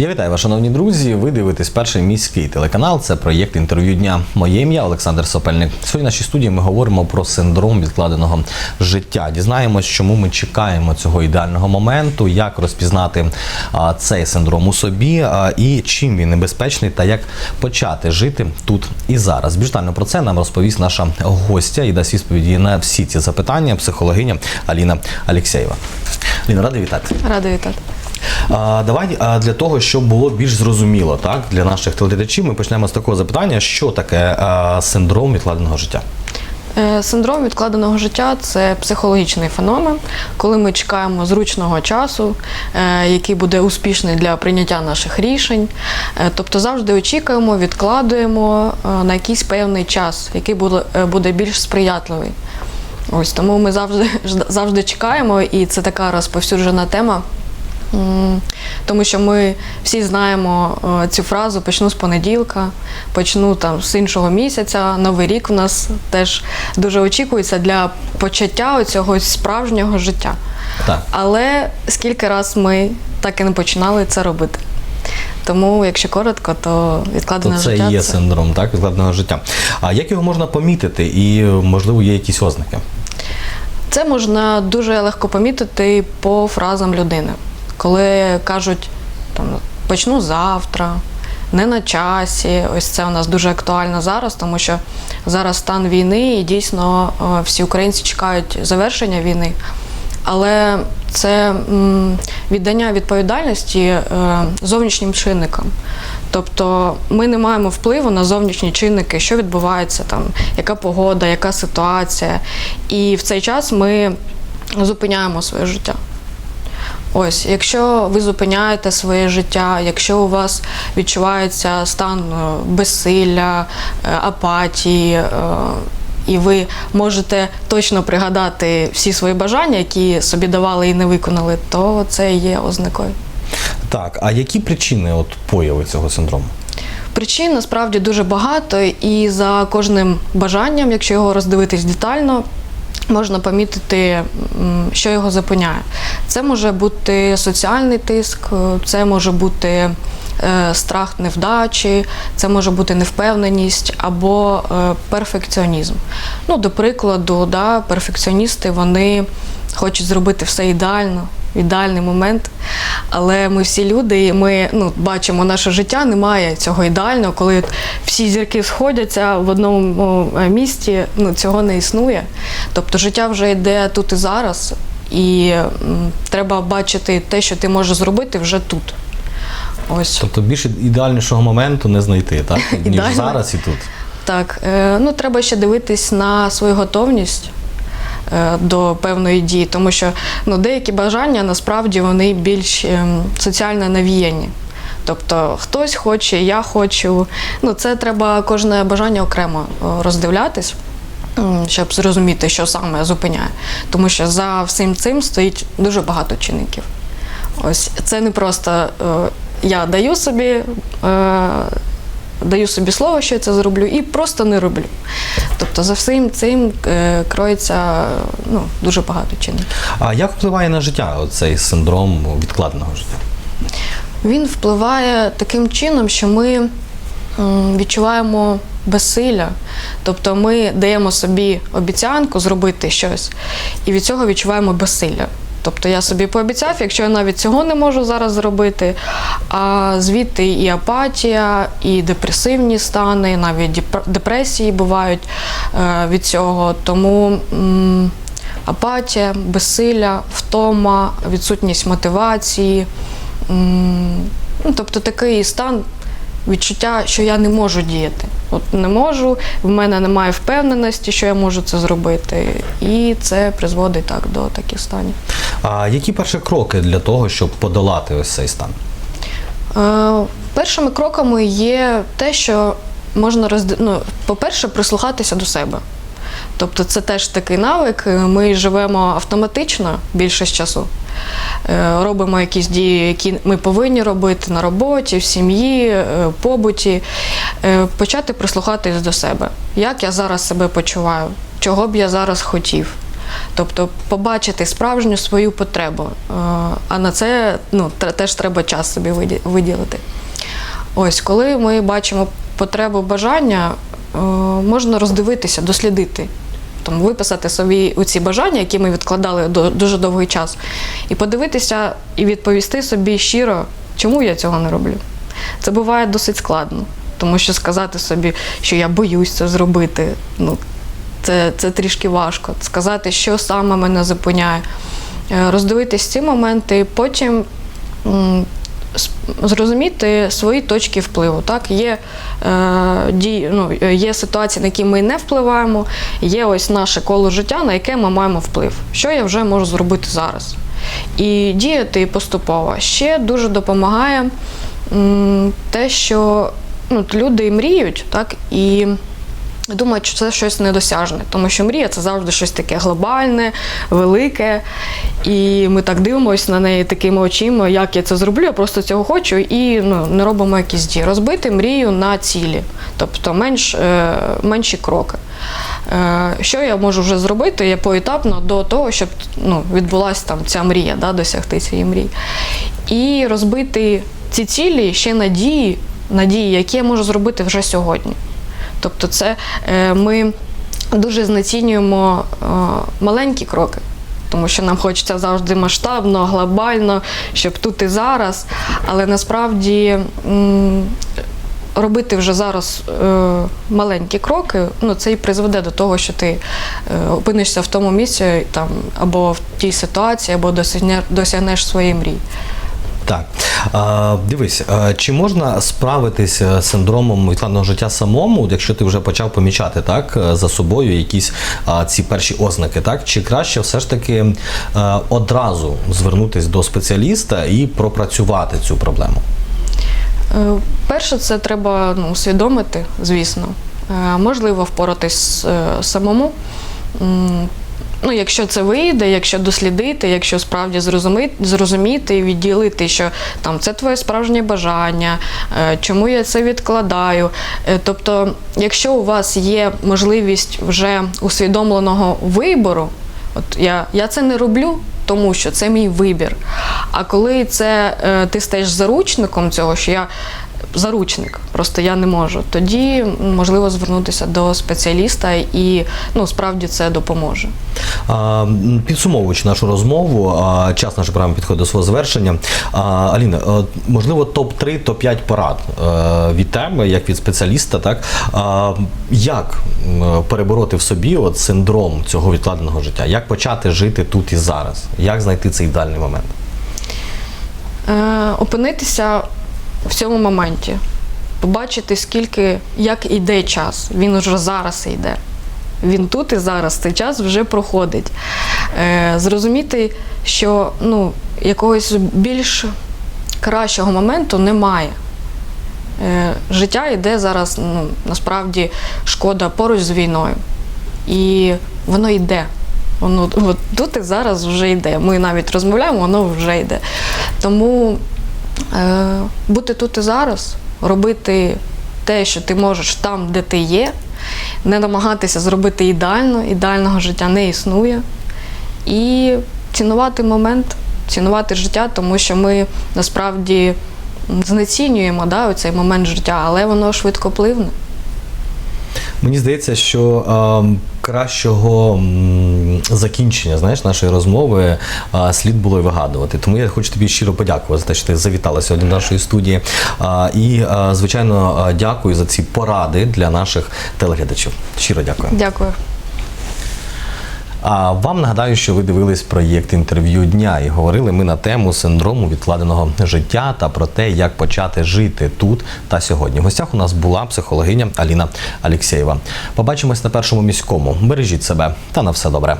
Я вітаю вас, шановні друзі. Ви дивитесь перший міський телеканал. Це проєкт інтерв'ю дня. Моє ім'я Олександр Сопельник. Сьогодні в нашій студії ми говоримо про синдром відкладеного життя. Дізнаємось, чому ми чекаємо цього ідеального моменту, як розпізнати а, цей синдром у собі а, і чим він небезпечний, та як почати жити тут і зараз. Більш детально про це нам розповість наша гостя і дасть відповіді на всі ці запитання. Психологиня Аліна Алєксєєва. Аліна, радий вітати. Рада вітати. А, давай а, для того, щоб було більш зрозуміло, так для наших телеглядачів, ми почнемо з такого запитання, що таке а, синдром відкладеного життя. Е, Синдром відкладеного життя це психологічний феномен, коли ми чекаємо зручного часу, е, який буде успішний для прийняття наших рішень. Е, Тобто завжди очікуємо, відкладуємо на якийсь певний час, який буде більш сприятливий. Ось тому ми завжди завжди чекаємо, і це така розповсюджена тема. Тому що ми всі знаємо е, цю фразу почну з понеділка, почну там з іншого місяця. Новий рік в нас теж дуже очікується для почаття цього справжнього життя. Так. Але скільки раз ми так і не починали це робити. Тому, якщо коротко, то То відкладене це життя і є синдром так, відкладеного життя. А як його можна помітити і, можливо, є якісь ознаки? Це можна дуже легко помітити по фразам людини, коли кажуть там почну завтра, не на часі. Ось це у нас дуже актуально зараз, тому що зараз стан війни і дійсно е, всі українці чекають завершення війни. Але це віддання відповідальності е, зовнішнім чинникам. Тобто ми не маємо впливу на зовнішні чинники, що відбувається там, яка погода, яка ситуація. І в цей час ми зупиняємо своє життя. Ось, якщо ви зупиняєте своє життя, якщо у вас відчувається стан е, безсилля, е, апатії, е, і ви можете точно пригадати всі свої бажання, які собі давали і не виконали, то це є ознакою. Так, а які причини от появи цього синдрому? Причин насправді дуже багато, і за кожним бажанням, якщо його роздивитись детально, можна помітити, що його зупиняє. Це може бути соціальний тиск, е, це може бути е, страх невдачі, це може бути невпевненість або е, перфекціонізм. Ну, до прикладу, да, перфекціоністи вони хочуть зробити все ідеально. Ідеальний момент, але ми всі люди, і ми ну, бачимо наше життя, немає цього ідеального, коли от всі зірки сходяться в одному місті, ну цього не існує. Тобто життя вже йде тут і зараз, і м, треба бачити те, що ти можеш зробити вже тут. Ось Тобто більше ідеальнішого моменту не знайти, так? Ніж Ідеально. зараз і тут. так. Е, ну треба ще дивитись на свою готовність. Е, До певної дії, тому що ну, деякі бажання насправді вони більш ем, соціально навіяні. Тобто хтось хоче, я хочу. Ну, це треба кожне бажання окремо е, роздивлятись, щоб зрозуміти, що саме зупиняє. Тому що за всім цим стоїть дуже багато чинників. Ось це не просто е, я даю собі. Даю собі слово, що я це зроблю, і просто не роблю. Тобто за всім цим е, кроється ну, дуже багато чинників. А як впливає на життя цей синдром відкладеного життя? Він впливає таким чином, що ми відчуваємо безсилля. Тобто ми даємо собі обіцянку зробити щось, і від цього відчуваємо безсилля. Тобто я собі пообіцяв, якщо я навіть цього не можу зараз зробити, а звідти і апатія, і депресивні стани, навіть депресії бувають е, від цього. Тому апатія, безсилля, втома, відсутність мотивації. Ну, тобто такий стан відчуття, що я не можу діяти. От не можу, в мене немає впевненості, що я можу це зробити. І це призводить так до таких станів. А які перші кроки для того, щоб подолати ось цей стан? Е, першими кроками є те, що можна розд... ну, по-перше, прислухатися до себе. Тобто це теж такий навик. Ми живемо автоматично більшість часу. Е, Робимо якісь дії, які ми повинні робити на роботі, в сім'ї, е, побуті. Е, Почати прислухатись до себе. Як я зараз себе почуваю? Чого б я зараз хотів? Тобто побачити справжню свою потребу. А на це ну, теж треба час собі виді- виділити. Ось, коли ми бачимо потребу бажання, можна роздивитися, дослідити. Там, виписати собі ці бажання, які ми відкладали дуже довгий час, і подивитися і відповісти собі щиро, чому я цього не роблю. Це буває досить складно, тому що сказати собі, що я боюсь це зробити, ну, це, це трішки важко. Сказати, що саме мене зупиняє. Е, Роздивитись ці моменти, потім зрозуміти свої точки впливу. Так? Є, е, дій, ну, є ситуації, на які ми не впливаємо, є ось наше коло життя, на яке ми маємо вплив. Що я вже можу зробити зараз? І діяти поступово. Ще дуже допомагає м, те, що ну, люди мріють, так, і думають, що це щось недосяжне, тому що мрія це завжди щось таке глобальне, велике. І ми так дивимося на неї такими очима, як я це зроблю, я просто цього хочу, і ну, не робимо якісь дії. Розбити мрію на цілі, тобто менш, е, менші кроки. Е, що я можу вже зробити я поетапно до того, щоб ну, відбулася там ця мрія, да, досягти цієї мрії. І розбити ці цілі ще на дії, на дії, які я можу зробити вже сьогодні. Тобто, це е, ми дуже знецінюємо е, маленькі кроки. Тому що нам хочеться завжди масштабно, глобально, щоб тут і зараз. Але насправді робити вже зараз е, маленькі кроки, ну це і призведе до того, що ти опинишся в тому місці там, або в тій ситуації, або досягнеш своєї мрії. Так. Дивись, чи можна справитися з синдромом відкладеного життя самому, якщо ти вже почав помічати так, за собою якісь ці перші ознаки, так? Чи краще все ж таки а, одразу звернутися до спеціаліста і пропрацювати цю проблему? Е, Перше, це треба ну, усвідомити, звісно. Е, Можливо, впоратись е, самому. Ну, якщо це вийде, якщо дослідити, якщо справді зрозуміти, зрозуміти і відділити, що там це твоє справжнє бажання, е, чому я це відкладаю. Е, Тобто, якщо у вас є можливість вже усвідомленого вибору, От я, я це не роблю, тому що це мій вибір. А коли це е, ти стаєш заручником цього, що я заручник, просто я не можу, тоді можливо звернутися до спеціаліста і ну справді це допоможе. А, Підсумовуючи нашу розмову, а, час нашої програми підходить до свого завершення. А, Аліна, можливо, топ-3, топ-5 порад е, від тебе, як від спеціаліста, так А, як перебороти в собі от синдром цього відкладеного життя? Як почати жити тут і зараз? Як знайти цей ідеальний момент? Е, опинитися в цьому моменті, побачити, скільки, як іде час. Він уже зараз йде. Він тут і зараз цей час вже проходить. Е, зрозуміти, що ну, якогось більш кращого моменту немає. Е, життя йде зараз, ну, насправді, шкода поруч з війною. І воно йде. Воно от тут і зараз вже йде. Ми навіть розмовляємо, воно вже йде. Тому бути тут і зараз, робити те, що ти можеш там, де ти є, не намагатися зробити ідеально, ідеального життя не існує. І цінувати момент, цінувати життя, тому що ми насправді знецінюємо да, цей момент життя, але воно швидкопливне. Мені здається, що е, кращого закінчення знаєш, нашої розмови е, слід було й вигадувати. Тому я хочу тобі щиро подякувати за те, що ти завітала сьогодні до нашої студії. Е, і, е, звичайно, дякую за ці поради для наших телеглядачів. Щиро дякую. Дякую. А вам нагадаю, що ви дивились проєкт інтерв'ю дня і говорили ми на тему синдрому відкладеного життя та про те, як почати жити тут та сьогодні. В гостях у нас була психологиня Аліна Алєксєєва. Побачимось на першому міському. Бережіть себе та на все добре.